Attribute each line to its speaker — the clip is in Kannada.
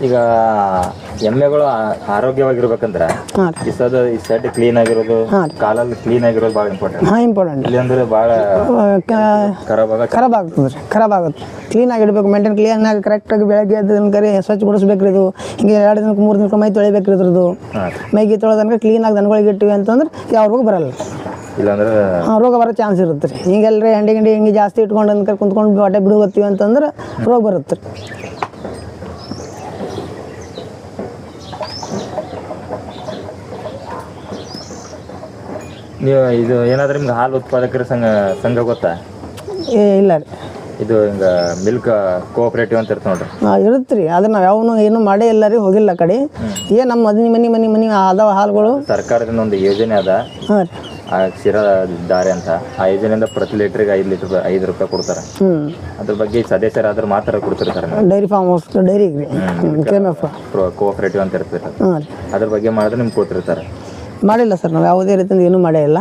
Speaker 1: ಈಗ ಎಮ್ಮೆಗಳು ಆ- ಆರೋಗ್ಯವಾಗಿರ್ಬೇಕಂದ್ರೆ
Speaker 2: ಹಾಂ
Speaker 1: ಈ ಸೆಡ್ ಕ್ಲೀನ್ ಆಗಿರೋದು ಕಾಲಲ್ಲಿ ಕ್ಲೀನ್ ಆಗಿರೋದು ಬಹಳ ಇಂಪಾರ್ಟೆಂಟ್
Speaker 2: ಹಾಂ ಇಂಪಾರ್ಟೆಂಟ್
Speaker 1: ಇಲ್ಲಿ ಅಂದ್ರೆ ಭಾಳ ಖರಾಬ್ ಆಗ
Speaker 2: ಖರಾಬ್ ಆಗ್ತದೆ ರೀ ಖರಾಬ್ ಆಗುತ್ತೆ. ಕ್ಲೀನಾಗಿ ಇಡಬೇಕು ಮೇಂಟೈನ್ ಕ್ಲೀನಾಗಿ ಕರೆಕ್ಟಾಗಿ ಬೆಳಗ್ಗೆ ಎದ್ದು ಕರೆ ಸ್ವಚ್ಛಗೊಳಿಸ್ಬೇಕು ರೀ ಇದು. ಹಿಂಗೆ ಎರಡು ದಿನಕ್ಕೆ ಮೂರು ದಿನಕ್ಕೆ ಮೈ ತೊಳಿಬೇಕು ರೀ ಇದ್ರದ್ದು.
Speaker 1: ಮೈಗೆ
Speaker 2: ಮೈಗೆ ಕ್ಲೀನ್ ಕ್ಲೀನಾಗಿ ದನಗಳಿಗೆ ಇಟ್ಟಿವಿ ಅಂತಂದ್ರೆ ಯಾವ ರೋಗ ಬರಲ್ಲ
Speaker 1: ಇಲ್ಲಾಂದ್ರೆ
Speaker 2: ರೋಗ ಬರೋ ಚಾನ್ಸ್ ಇರುತ್ತೆ ರೀ. ಹಿಂಗೆಲ್ಲರಿ ಹಂಡಿ ಗಿಂಡಿ ಹಿಂಗೆ ಜಾಸ್ತಿ ಇಟ್ಕೊಂಡು ಅಂದ್ಕೊಂಡು ಕುಂತ್ಕೊಂಡು ಹೊಟ್ಟೆ ಬಿಡುಗತ್ತೀವಿ ಅಂತಂದ್ರೆ ರೋಗ ಬರುತ್ತೆ ರೀ.
Speaker 1: ನೀವು ಇದು ಏನಾದ್ರೂ ನಿಮ್ಗೆ ಹಾಲು ಉತ್ಪಾದಕರ ಸಂಘ ಸಂಘ ಗೊತ್ತಾ?
Speaker 2: ಏ ಇಲ್ಲ ರೀ.
Speaker 1: ಇದು ಹಿಂಗ ಮಿಲ್ಕ್ ಕೋಆಪರೇಟಿವ್ ಅಂತ ಇರ್ತದೆ ನೋಡ್ರಿ.
Speaker 2: ಆ, ಇರುತ್ತೆ ರೀ. ಅದನ್ನ ನಾವು ಯಾವನು ಏನು ಮಾಡೇ ಇಲ್ಲ ರೀ ಹೋಗಿಲ್ಲ ಆ ಕಡೆ ಏನು ನಮ್ಮ ಮನೆ ಮನೆ ಮನೆ ಮನೆ ಅದಾವ ಹಾಲುಗಳು.
Speaker 1: ಸರ್ಕಾರದಿಂದ ಒಂದು ಯೋಜನೆ ಅದ.
Speaker 2: ಹಾಂ ರೀ.
Speaker 1: ಆ ದಾರೆ ಅಂತ. ಆ ಯೋಜನೆಯಿಂದ ಪ್ರತಿ ಲೀಟ್ರಿಗೆ ಐದು ಲೀಟರ್ ಐದು ರೂಪಾಯಿ ಕೊಡ್ತಾರೆ. ಅದ್ರ ಬಗ್ಗೆ ಸದಸ್ಯರಾದ್ರೆ ಮಾತ್ರ ಕೊಡ್ತಿರ್ತಾರೆ
Speaker 2: dairy farm house dairy
Speaker 1: cooperative ಅಂತ
Speaker 2: ಇರ್ತಿರ್ತಾರೆ
Speaker 1: ಅದ್ರ ಬಗ್ಗೆ ಮಾಡಿದ್ರೆ ನಿಮ್ಗೆ ಕೊಡ್ತಿರ್ತಾರೆ.
Speaker 2: ಮಾಡಿಲ್ಲ ಸರ್ ನಾವು ಯಾವುದೇ ರೀತಿಯಿಂದ ಏನೂ ಮಾಡೇ ಇಲ್ಲ